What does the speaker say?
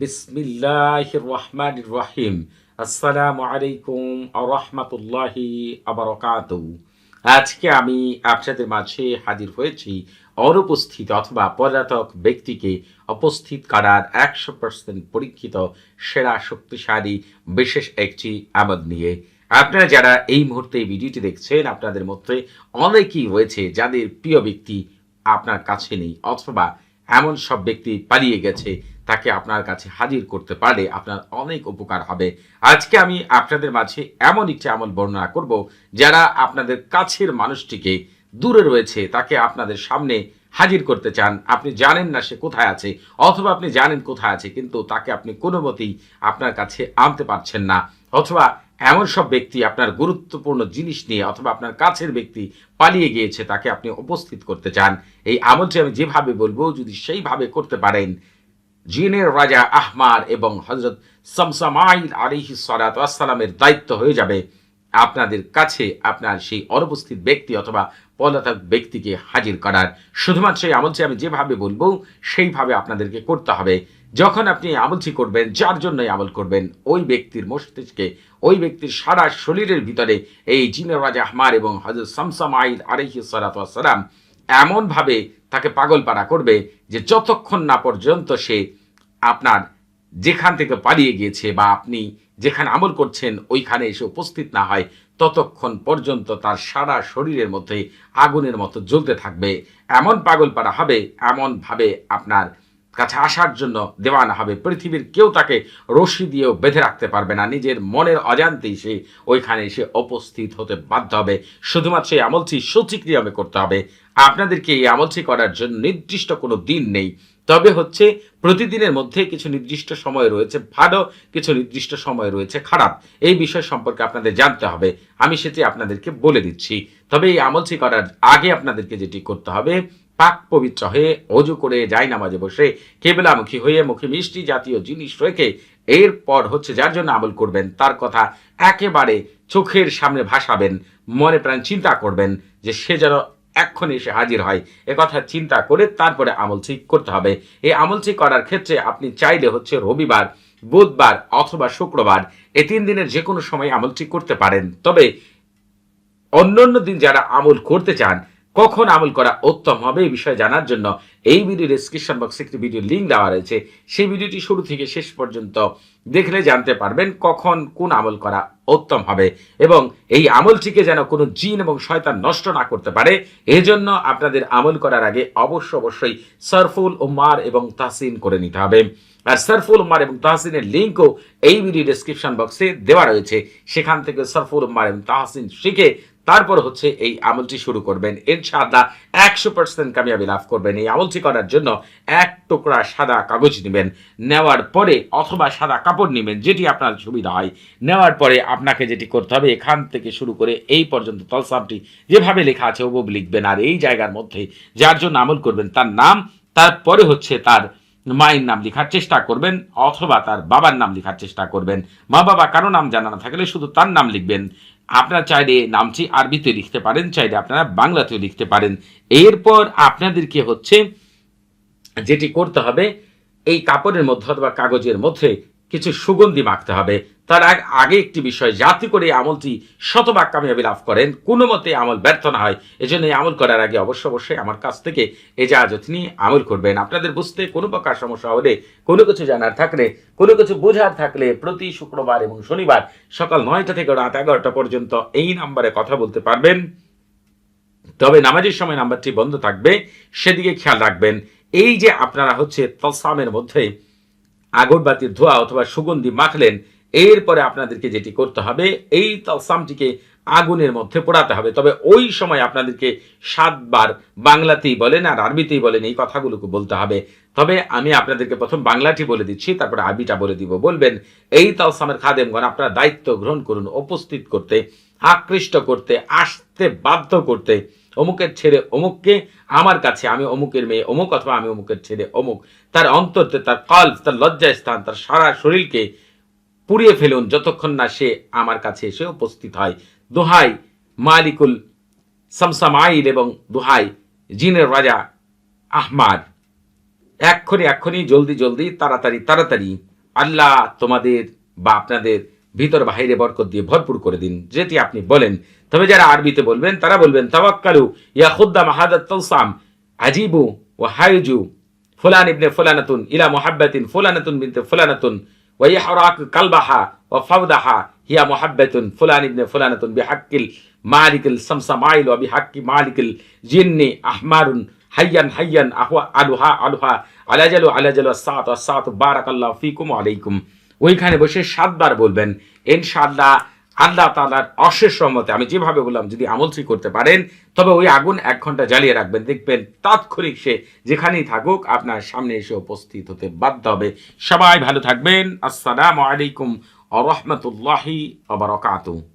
বিসমিল্লাহ রহমান রহিম আসসালামু আলাইকুম রহমতুল্লাহি আবরকাত আজকে আমি আপনাদের মাঝে হাজির হয়েছি অনুপস্থিত অথবা পলাতক ব্যক্তিকে উপস্থিত করার একশো পার্সেন্ট পরীক্ষিত, সেরা, শক্তিশালী, বিশেষ একটি আমদ নিয়ে। আপনারা যারা এই মুহূর্তে ভিডিওটি দেখছেন, আপনাদের মধ্যে অনেকেই রয়েছে যাদের প্রিয় ব্যক্তি আপনার কাছে নেই অথবা এমন সব ব্যক্তি পালিয়ে গেছে তাকে আপনার কাছে হাজির করতে পারলে আপনার অনেক উপকার হবে। আজকে আমি আপনাদের মাঝে এমন একটি আমল বর্ণনা করব, যারা আপনাদের কাছের মানুষটিকে দূরে রয়েছে, তাকে আপনাদের সামনে হাজির করতে চান। আপনি জানেন না সে কোথায় আছে, অথবা আপনি জানেন কোথায় আছে, কিন্তু তাকে আপনি কোনো মতেই আপনার কাছে আনতে পারছেন না। অথবা এমন সব ব্যক্তি আপনার গুরুত্বপূর্ণ জিনিস নিয়ে অথবা আপনার কাছের ব্যক্তি পালিয়ে গিয়েছে, তাকে আপনি উপস্থিত করতে চান। এই আমলটি আমি যেভাবে বলব, যদি সেইভাবে করতে পারেন জিনের রাজা আহমার এবং হজরত সামসামাইল আলিহি সালাতামের দায়িত্ব হয়ে যাবে আপনাদের কাছে আপনার সেই অনুপস্থিত ব্যক্তি অথবা পলাতক ব্যক্তিকে হাজির করার। শুধুমাত্র এই আমলটি আমি যেভাবে বলব, সেইভাবে আপনাদেরকে করতে হবে। যখন আপনি এই আমলটি করবেন, যার জন্যই আমল করবেন, ওই ব্যক্তির মস্তিষ্কে, ওই ব্যক্তির সারা শরীরের ভিতরে এই জিনের রাজা আহমার এবং হজরত সামসামাইল আলিহি সালাতাম এমনভাবে তাকে পাগল পাড়া করবে যে যতক্ষণ না পর্যন্ত সে আপনার যেখান থেকে পালিয়ে গিয়েছে বা আপনি যেখানে আমল করছেন, ওইখানে এসে উপস্থিত না হয়, ততক্ষণ পর্যন্ত তার সারা শরীরের মধ্যে আগুনের মতো জ্বলতে থাকবে। এমন পাগল পাড়া হবে এমনভাবে আপনার কাছে আসার জন্য দেওয়ানা হবে। পৃথিবীর কেউ তাকে রশি দিয়েও বেঁধে রাখতে পারবে না। নিজের মনের অজান্তেই সে ওইখানে এসে উপস্থিত হতে বাধ্য হবে। শুধুমাত্র এই আমলটি নিয়মে করতে হবে। আপনাদেরকে এই আমলটি করার জন্য নির্দিষ্ট কোনো দিন নেই। তবে হচ্ছে প্রতিদিনের মধ্যে কিছু নির্দিষ্ট সময় রয়েছে, ভালো কিছু নির্দিষ্ট সময় রয়েছে, খারাপ। এই বিষয় সম্পর্কে আপনাদের জানতে হবে। আমি সেটি আপনাদেরকে বলে দিচ্ছি। তবে এই আমলটি করার আগে আপনাদেরকে যেটি করতে হবে, পাক পবিত্র হয়ে অজু করে যাই নামাজে বসে কেবলামুখী হয়ে মুখে মিষ্টি জাতীয় জিনিস রেখে এরপর হচ্ছে যার জন্য আমল করবেন, তার কথা একেবারে চোখের সামনে ভাসাবেন, মনে প্রাণ চিন্তা করবেন যে সে যেন এক্ষণ এসে হাজির হয়। এ কথা চিন্তা করে তারপরে আমল ঠিক করতে হবে। এই আমল ঠিক করার ক্ষেত্রে আপনি চাইলে হচ্ছে রবিবার, বুধবার অথবা শুক্রবার এই তিন দিনের যে কোনো সময় আমল ঠিক করতে পারেন। তবে অন্যান্য দিন যারা আমল করতে চান কখন আমল করা উত্তম হবে এই বিষয়ে জানার জন্য এই ভিডিও ডিসক্রিপশন বক্সে একটি ভিডিও লিঙ্ক দেওয়া রয়েছে। সেই ভিডিওটি শুরু থেকে শেষ পর্যন্ত দেখলে জানতে পারবেন কখন কোন আমল করা উত্তম হবে এবং এই আমলটিকে যেন কোনো জিন এবং শয়তান নষ্ট না করতে পারে, এজন্য আপনাদের আমল করার আগে অবশ্য অবশ্যই সরফুল উম্মার এবং তাহসিন করে নিতে হবে। আর সরফুল উম্মার এবং তাহসিনের লিঙ্কও এই ভিডিও ডিসক্রিপশন বক্সে দেওয়া রয়েছে। সেখান থেকে সরফুল উম্মার এবং তাহসিন শিখে তারপর হচ্ছে এই আমলটি শুরু করবেন। ইনশাআল্লাহ একশো পার্সেন্ট কামিয়াবি লাভ করবেন। এই আমলটি করার জন্য এক টুকরা সাদা কাগজ নেবেন। নেওয়ার পরে অথবা সাদা কাপড় নেবেন, যেটি আপনার সুবিধা হয়। নেওয়ার পরে আপনাকে যেটি করতে হবে, এখান থেকে শুরু করে এই পর্যন্ত তলসামটি যেভাবে লেখা আছে ওভাব লিখবেন। আর এই জায়গার মধ্যে যার জন্য আমল করবেন, তার নাম, তারপরে হচ্ছে তার মায়ের নাম লেখার চেষ্টা করবেন, অথবা তার বাবার নাম লেখার চেষ্টা করবেন। মা বাবা কারও নাম জানা না থাকলে শুধু তার নাম লিখবেন। আপনারা চাইলে নামটি আরবিতে লিখতে পারেন, চাইলে আপনারা বাংলাতেও লিখতে পারেন। এরপর আপনাদেরকে হচ্ছে যেটি করতে হবে, এই কাপড়ের মধ্যে অথবা কাগজের মধ্যে কিছু সুগন্ধি মাখতে হবে। তার আগে একটি বিষয়, যাতে করে আমলটি শতভাগ কামিয়াবি লাভ করেন। কোনো মতে আমল ব্যর্থ না হয়। এই আমল করার আগে অবশ্য অবশ্যই আমার কাছ থেকে এজাজত নিয়ে আমল করবেন। আপনাদের বুঝতে কোনো প্রকার সমস্যা হলে, কোনো কিছু জানার থাকলে, কোনো কিছু বোঝার থাকলে প্রতি শুক্রবার এবং শনিবার সকাল নয়টা থেকে রাত এগারোটা পর্যন্ত এই নাম্বারে কথা বলতে পারবেন। তবে নামাজের সময় নাম্বারটি বন্ধ থাকবে। সেদিকে খেয়াল রাখবেন। এই যে আপনারা হচ্ছে তসামের মধ্যে আগরবাতির ধোয়া অথবা সুগন্ধি মাখলেন, এরপরে আপনাদেরকে যেটি করতে হবে, এই তলসামটিকে আগুনের মধ্যে পোড়াতে হবে। তবে ওই সময় আপনাদেরকে সাতবার বাংলাতেই বলেন আর আরবিতেই বলেন এই কথাগুলোকে বলতে হবে। তবে আমি আপনাদেরকে প্রথম বাংলাটি বলে দিচ্ছি, তারপরে আরবিটা বলে দিব। বলবেন, এই তালসামের খাদেমগণ আপনারা দায়িত্ব গ্রহণ করুন, উপস্থিত করতে, আকৃষ্ট করতে, আসতে বাধ্য করতে অমুকের ছেড়ে অমুককে আমার কাছে, আমি অমুকের মেয়ে অমুক অথবা আমি অমুকের ছেড়ে অমুক। তার অন্তরতে তার কল্প, তার লজ্জা স্থান, তার সারা শরীরকে পুড়িয়ে ফেলুন যতক্ষণ না সে আমার কাছে এসে উপস্থিত হয়। দোহাই মালিকুল সামসামাইল এবং দোহাই জিনের রাজা আহমাদ। এক্ষণি এক্ষণি জলদি জলদি, তাড়াতাড়ি তাড়াতাড়ি। আল্লাহ তোমাদের বা আপনাদের ভিতর বাহিরে বরকত দিয়ে ভরপুর করে দিন। যেটি আপনি বলেন, তবে যারা আরবিতে বলবেন, তারা বলবেন তাবাক্কালু ইয়া খুদ্দা মাহাদাত তৌসাম আজিবু ও হায়ুজু, ফুলান ইবনে ফুলানাতুন ইলা মোহাব্বাতিন, ফুলানাতুন বিনতে ফুলানাতুন, ওয়া হরাক কালবাহা ও ফাউদাহা হিয়া মোহাব্বাতুন, ফুলান ইবনে ফুলানাতুন বিহাক্কিল মালিকিল সামসা মাইল ও বিহাক্কি মালিকিল জিন্নি আহমারুন, হাইয়ান হাইয়ান আহুয়া আলুহা আলুহা, আলাজালু আলাজালু সাত ও সাত বারাকাল্লাহ ফিকুম আলাইকুম। ওইখানে বসে সাতবার বলবেন, ইনশাআল্লাহ আল্লাহ তালার অশেষ রহমতে। আমি যেভাবে বললাম, যদি আমল ঠিক করতে পারেন, তবে ওই আগুন এক ঘণ্টা জ্বালিয়ে রাখবেন। দেখবেন তাৎক্ষণিক সে যেখানেই থাকুক, আপনার সামনে এসে উপস্থিত হতে বাধ্য হবে। সবাই ভালো থাকবেন। আসসালামু আলাইকুম আ রহমতুল্লাহি আবরকাতুহ